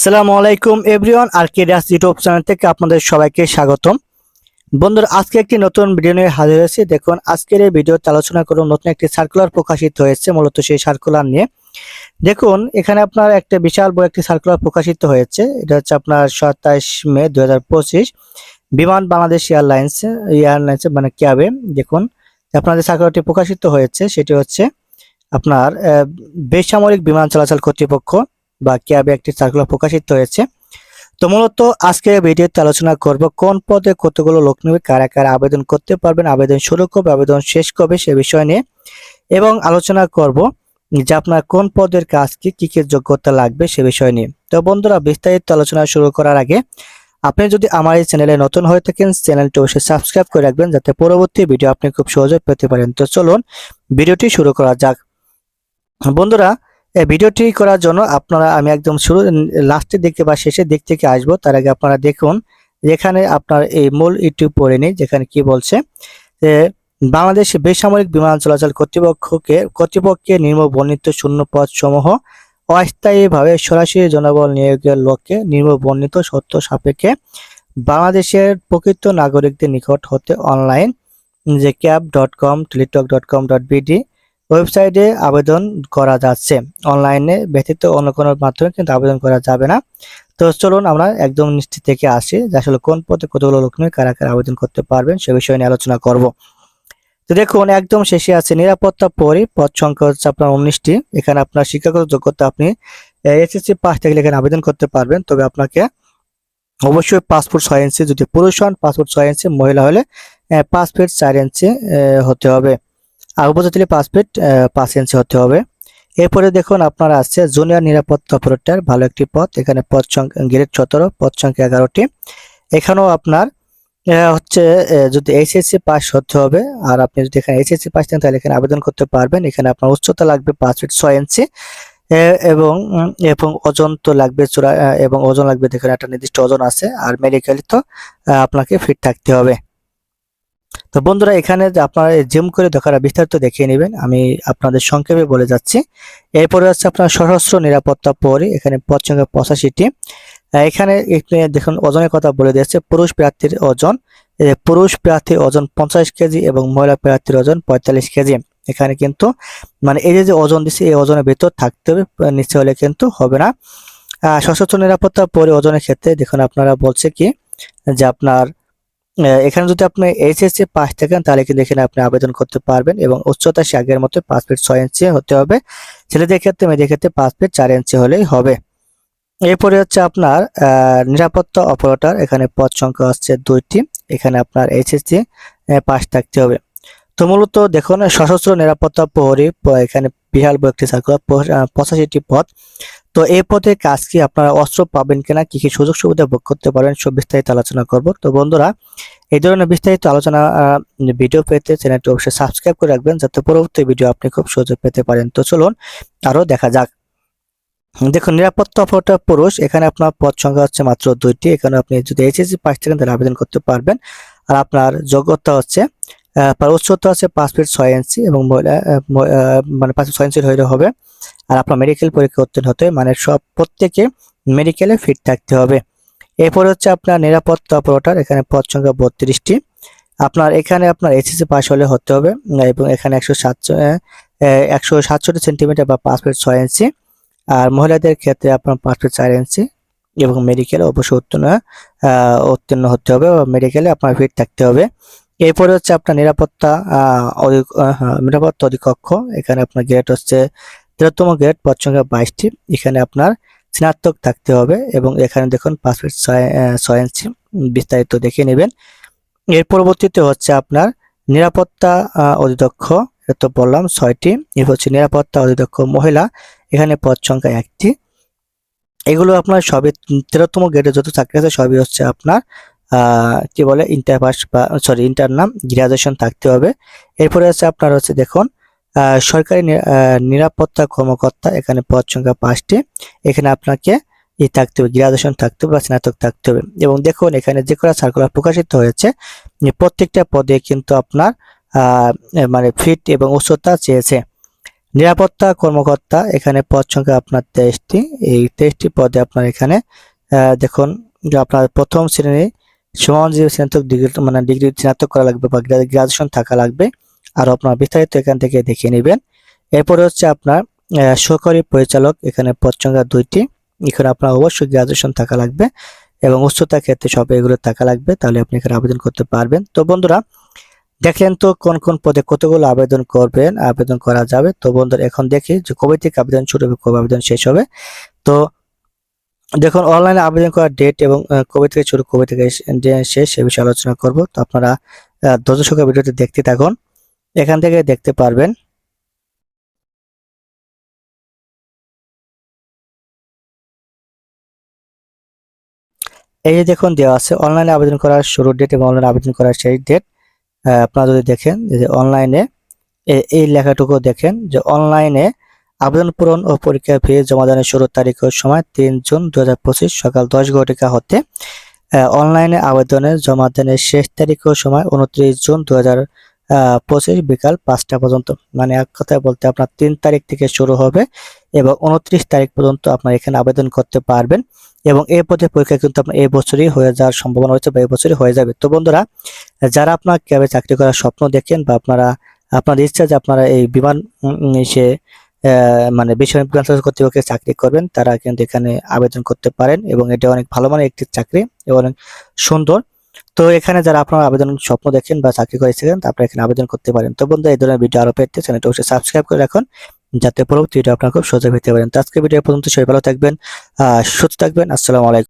আসসালামু আলাইকুম এভরিওয়ান, আর কেডিয়াস ইউটিউব চ্যানেল থেকে আপনাদের সবাইকে স্বাগতম। বন্ধুরা, আজকে একটি নতুন ভিডিও নিয়ে হাজির হয়েছি। দেখুন, আজকের এই ভিডিওতে আলোচনা করুন নতুন একটি সার্কুলার প্রকাশিত হয়েছে, মূলত সেই সার্কুলার নিয়ে। দেখুন, এখানে আপনার একটা বিশাল বড় একটি সার্কুলার প্রকাশিত হয়েছে। এটা হচ্ছে আপনার সাতাইশ মে দু হাজার পঁচিশ বিমান বাংলাদেশ এয়ারলাইন্স এয়ারলাইন্স মানে ক্যাবে। দেখুন আপনাদের সার্কুলারটি প্রকাশিত হয়েছে, সেটি হচ্ছে আপনার বেসামরিক বিমান চলাচল কর্তৃপক্ষ। বা ক্যাবে একটি সার্কুলার প্রকাশিত হয়েছে। তো মূলত আজকে ভিডিওতে আলোচনা করব কোন পদে কতগুলো লোক নেবে, কারা কারা আবেদন করতে পারবেন, আবেদন শুরু কবে, আবেদন শেষ কবে সে বিষয় নিয়ে। এবং আলোচনা করব যে আপনার কোন পদের কাজ কি কি কি যোগ্যতা লাগবে সে বিষয় নিয়ে। তো বন্ধুরা, বিস্তারিত আলোচনা শুরু করার আগে আপনি যদি আমার এই চ্যানেলে নতুন হয়ে থাকেন, চ্যানেলটি অবশ্যই সাবস্ক্রাইব করে রাখবেন যাতে পরবর্তী ভিডিও আপনি খুব সহজে পেতে পারেন। তো চলুন ভিডিওটি শুরু করা যাক। বন্ধুরা এই ভিডিওটি করার জন্য আপনারা, আমি একদম শুরু লাস্টের দিকে বা শেষের দিক থেকে আসব। তার আগে আপনারা দেখুন, যেখানে আপনার এই মূল ইউটিউব পড়ে নিই যেখানে কি বলছে, যে বাংলাদেশ বেসামরিক বিমান চলাচল কর্তৃপক্ষকে, কর্তৃপক্ষের নির্ম বর্ণিত শূন্য পদ সমূহ অস্থায়ীভাবে সরাসরি জনবল নিয়োগের লক্ষ্যে নির্ম বর্ণিত সত্য সাপেক্ষে বাংলাদেশের প্রকৃত নাগরিকদের নিকট হতে অনলাইন, যে cab dot com, Teletalk dot com dot BD ওয়েবসাইটে আবেদন করা যাচ্ছে। অনলাইনে ব্যতীত অন্য কোনো মাধ্যমে কিন্তু আবেদন করা যাবে না। তো চলুন আমরা একদম নিশ্চিত থেকে আসি যে আসলে কোন পথে কতগুলো লোক নিয়ে কারা কারা আবেদন করতে পারবেন সে বিষয় নিয়ে আলোচনা করব। তো দেখুন, একদম শেষে আছে নিরাপত্তা পরি, পদ সংখ্যা হচ্ছে আপনার উনিশটি। এখানে আপনার শিক্ষাগত যোগ্যতা আপনি এসএসসি পাস থাকলে এখানে আবেদন করতে পারবেন। তবে আপনাকে অবশ্যই পাসপোর্ট ছয় ইঞ্চি, যদি পুরুষ হন, পাসপোর্ট ছয় ইঞ্চি, মহিলা হলে পাঁচ চার ইঞ্চি হতে হবে। আর উপজাতিলে পাঁচ ফিট পাঁচ ইঞ্চি হতে হবে। এরপরে দেখুন আপনার আসছে জুনিয়র নিরাপত্তা অপারেটর ভালো একটি পদ, এখানে পদ সংখ্যা গ্রেড সতেরো, পদ সংখ্যা এগারোটি। এখানেও আপনার হচ্ছে যদি এইচএসসি পাস হতে হবে, আর আপনি যদি এখানে এইচএসসি পাস দেন তাহলে এখানে আবেদন করতে পারবেন। এখানে আপনার উচ্চতা লাগবে পাঁচ ফিট ছয় ইঞ্চি এবং এবং ওজন তো লাগবে চূড়া এবং ওজন লাগবে দেখুন একটা নির্দিষ্ট ওজন আছে, আর মেডিকেলি তো আপনাকে ফিট থাকতে হবে। তো বন্ধুরা, এখানে আপনারা জিম করে দেখারা বিস্তারিত দেখিয়ে নেবেন, আমি আপনাদের সংক্ষেপে বলে যাচ্ছি। এরপরে হচ্ছে আপনার সশস্ত্র নিরাপত্তা পরি, এখানে সংখ্যা পঁচাশিটি। এখানে দেখুন, ওজনের কথা বলে দিয়েছে, পুরুষ প্রার্থীর ওজন পুরুষ প্রার্থীর ওজন পঞ্চাশ কেজি এবং মহিলা প্রার্থীর ওজন পঁয়তাল্লিশ কেজি। এখানে কিন্তু মানে এই যে ওজন দিচ্ছে এই ওজনের ভেতর থাকতে হবে, নিচে হলে কিন্তু হবে না। সশস্ত্র নিরাপত্তা পরি ওজনের ক্ষেত্রে দেখুন, আপনারা বলছে কি, যে আপনার এখানে যদি আপনি এইচএসসি পাস থাকেন, তাহলে কিন্তু এখানে আপনি আবেদন করতে পারবেন এবং উচ্চতা সে আগের মতো পাঁচ ফিট ছয় ইঞ্চি হতে হবে। ছেলেদের ক্ষেত্রে, মেয়েদের ক্ষেত্রে পাঁচ ফিট চার ইঞ্চি হলেই হবে। এরপরে হচ্ছে আপনার নিরাপত্তা অপারেটর, এখানে পদ সংখ্যা হচ্ছে দুইটি। এখানে আপনার এইচএসসি পাস থাকতে হবে। তো মূলত দেখুন, সশস্ত্র নিরাপত্তা প্রহরী এখানে বিশাল একটি সার্কুলার, পঁচাশিটি পদ। তো এই পথে কাজ কি আপনারা অস্ত্র পাবেন কিনা, কি কি সুযোগ সুবিধা ভোগ করতে পারেন সব বিস্তারিত আলোচনা করব। তো বন্ধুরা, এই ধরনের বিস্তারিত আলোচনা ভিডিও পেতে চ্যানেলটি অবশ্যই সাবস্ক্রাইব করে রাখবেন, যাতে পরবর্তী ভিডিও আপনি খুব সুযোগ পেতে পারেন। তো চলুন আরও দেখা যাক। দেখুন, নিরাপত্তা অপারেটর পুরুষ, এখানে আপনার পদ সংখ্যা হচ্ছে মাত্র দুইটি। এখানে আপনি যদি এইচএসসি পাস থাকেন, তাহলে আবেদন করতে পারবেন। আর আপনার যোগ্যতা হচ্ছে উচ্চতা আছে পাঁচ ফিট ছয় ইঞ্চি এবং মানে পাঁচ ফিট ছয় ইঞ্চির হইলে হবে। আর আপনার মেডিকেল পরীক্ষা উত্তীর্ণ হতে মানে সব প্রত্যেকে মেডিকেলে ফিট থাকতে হবে। এরপর হচ্ছে আপনার নিরাপত্তা অপারেটর এখানে পদ সংখ্যা বত্রিশটি। আপনার এখানে আপনার এইচএসসি পাস হলে হতে হবে এবং এখানে একশো সাতশো একশো সাতষট্টি সেন্টিমিটার বা পাঁচ ফিট ছয় ইঞ্চি আর মহিলাদের ক্ষেত্রে আপনার পাঁচ ফিট চার ইঞ্চি এবং মেডিকেলে অবশ্যই উত্তীর্ণ উত্তীর্ণ হতে হবে বা মেডিকেলে আপনার ফিট থাকতে হবে। এরপরে হচ্ছে আপনার নিরাপত্তা হ্যাঁ, নিরাপত্তা অধিকক্ষ এখানে আপনার গ্রেড হচ্ছে তেরোতম গ্রেড পদ সংখ্যা বাইশটি, এখানে আপনার স্নাতক থাকতে হবে এবং এখানে দেখুন পাঁচ ফিট বিস্তারিত দেখে নেবেন। এর পরবর্তীতে হচ্ছে আপনার নিরাপত্তা অধিদক্ষ তো বললাম ছয়টি এর হচ্ছে নিরাপত্তা অধিদক্ষ মহিলা, এখানে পদ সংখ্যা একটি। এগুলো আপনার সবই তেরোতম গ্রেডে যত চাকরি আছে সবই হচ্ছে আপনার কি বলে ইন্টার পাস বা সরি ইন্টার নাম গ্রাজুয়েশন থাকতে হবে। এরপরে আছে আপনার হচ্ছে দেখুন সরকারি নিরাপত্তা কর্মকর্তা এখানে পদ সংখ্যা পাঁচটি। এখানে আপনাকে ই থাকতে হবে গ্রাজুয়েশন থাকতে হবে বা স্নাতক থাকতে হবে। এবং দেখুন, এখানে যে কটা সার্কুলার প্রকাশিত হয়েছে প্রত্যেকটা পদে কিন্তু আপনার মানে ফিট এবং উচ্চতা চেয়েছে। নিরাপত্তা কর্মকর্তা এখানে পদ সংখ্যা আপনার তেইশটি। এই তেইশটি পদে আপনার এখানে দেখুন আপনার প্রথম শ্রেণি সমাজজীবী স্নাতক ডিগ্রি মানে ডিগ্রি স্নাতক করা লাগবে বা গ্রাজুয়েশন থাকা লাগবে আর আপনার বিস্তারিত এখান থেকে দেখিয়ে নেবেন। এরপরে হচ্ছে আপনার সহকারী পরিচালক এখানে পদ সংখ্যা দুইটি। এখানে আপনার অবশ্যই গ্রাজুয়েশন থাকা লাগবে এবং উচ্চতা ক্ষেত্রে সব এগুলো থাকা লাগবে, তাহলে আপনি এখানে আবেদন করতে পারবেন। তো বন্ধুরা, দেখলেন তো কোন কোন পদে কতগুলো আবেদন করবেন, আবেদন করা যাবে। তো বন্ধুরা, এখন দেখি যে কবে থেকে আবেদন শুরু হবে, কবে আবেদন শেষ হবে। তো দেখুন অনলাইনে আবেদন করার ডেট এবং কবে থেকে শুরু, কবে থেকে শেষ, সে বিষয়ে আলোচনা করব। তো আপনারা ধৈর্য ভিডিওটি দেখতে থাকুন। এখান থেকে দেখতে পারবেন। এই যে দেখুন, দেওয়া আছে অনলাইনে আবেদন করার শুরুর ডেট এবং অনলাইনে আবেদন করার শেষ ডেট আপনারা যদি দেখেন যে অনলাইনে এই লেখাটুকু দেখেন যে অনলাইনে আবেদন পূরণ ও পরীক্ষা ফি জমা দানের শুরুর তারিখ ও সময় তিন জুন দু হাজার পঁচিশ সকাল দশ ঘটিকা হতে অনলাইনে আবেদনের জমা দানের শেষ তারিখ ও সময় উনত্রিশ জুন দু হাজার পঁচিশ বিকাল পাঁচটা পর্যন্ত। মানে এক কথায় বলতে আপনার তিন তারিখ থেকে শুরু হবে এবং উনত্রিশ তারিখ পর্যন্ত আপনার এখানে আবেদন করতে পারবেন এবং এই পদে পরীক্ষা কিন্তু আপনার এই বছরই হয়ে যাওয়ার সম্ভাবনা রয়েছে বা এই বছরই হয়ে যাবে। তো বন্ধুরা, যারা আপনার ক্যাবে চাকরি করার স্বপ্ন দেখেন বা আপনারা, আপনার ইচ্ছা যে আপনারা এই বিমান সে মানে বিশ্ব বিমান কর্তৃপক্ষের চাকরি করবেন, তারা কিন্তু এখানে আবেদন করতে পারেন এবং এটা অনেক ভালো মানের একটি চাকরি এবং অনেক সুন্দর। তো এখানে যারা আপনারা আবেদন স্বপ্ন দেখেন বা চাকরি করেছিলেন আপনারা এখানে আবেদন করতে পারেন। তো বন্ধু এই ধরনের ভিডিও আরও পেতে চ্যানেলটা অবশ্যই সাবস্ক্রাইব করে রাখুন, যাতে পরবর্তী ভিডিও আপনারা খুব সহজে পেতে পারেন। তো আজকে ভিডিও পর্যন্ত সবাই ভালো থাকবেন সুস্থ থাকবেন। আসসালামু আলাইকুম।